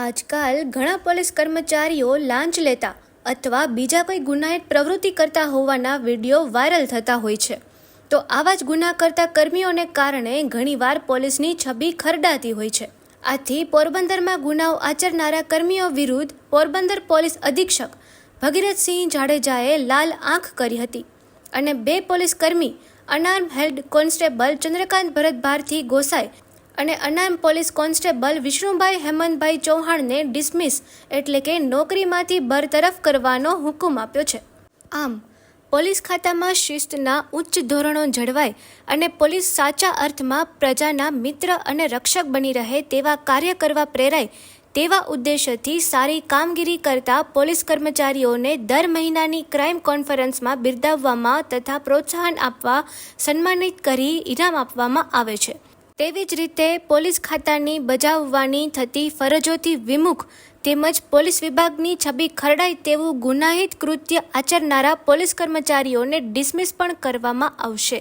આજકાલ ઘણા પોલીસ કર્મચારીઓ લાંચ લેતા અથવા બીજા કોઈ ગુનાહિત પ્રવૃત્તિ કરતા હોવાના વીડિયો વાયરલ થતા હોય છે. તો આવા જ ગુના કરતા કર્મીઓને કારણે ઘણીવાર પોલીસની છબી ખરડાતી હોય છે. આથી પોરબંદરમાં ગુનાઓ આચરનારા કર્મીઓ વિરુદ્ધ પોરબંદર પોલીસ અધિક્ષક ભગીરથસિંહ જાડેજાએ લાલ આંખ કરી હતી અને બે પોલીસ કર્મી, unarmed head constable Chandrakant Bharat Bharati Gosai અને અનામ પોલીસ કોન્સ્ટેબલ વિષ્ણુભાઈ હેમંતભાઈ ચૌહાણને ડિસમિસ એટલે કે નોકરીમાંથી બરતરફ કરવાનો હુકમ આપ્યો છે. આમ, પોલીસ ખાતામાં શિસ્તના ઉચ્ચ ધોરણો જળવાય અને પોલીસ સાચા અર્થમાં પ્રજાના મિત્ર અને રક્ષક બની રહે તેવા કાર્ય કરવા પ્રેરાય તેવા ઉદ્દેશ્યથી સારી કામગીરી કરતા પોલીસ કર્મચારીઓને દર મહિનાની ક્રાઇમ કોન્ફરન્સમાં બિરદાવવામાં તથા પ્રોત્સાહન આપવા સન્માનિત કરી ઇનામ આપવામાં આવે છે. તેવી જ રીતે પોલીસ ખાતાની બજાવવાની થતી ફરજોથી વિમુખ તેમજ પોલીસ વિભાગની છબી ખરડાય તેવું ગુનાહિત કૃત્ય આચરનારા પોલીસ કર્મચારીઓને ડિસમિસ પણ કરવામાં આવશે.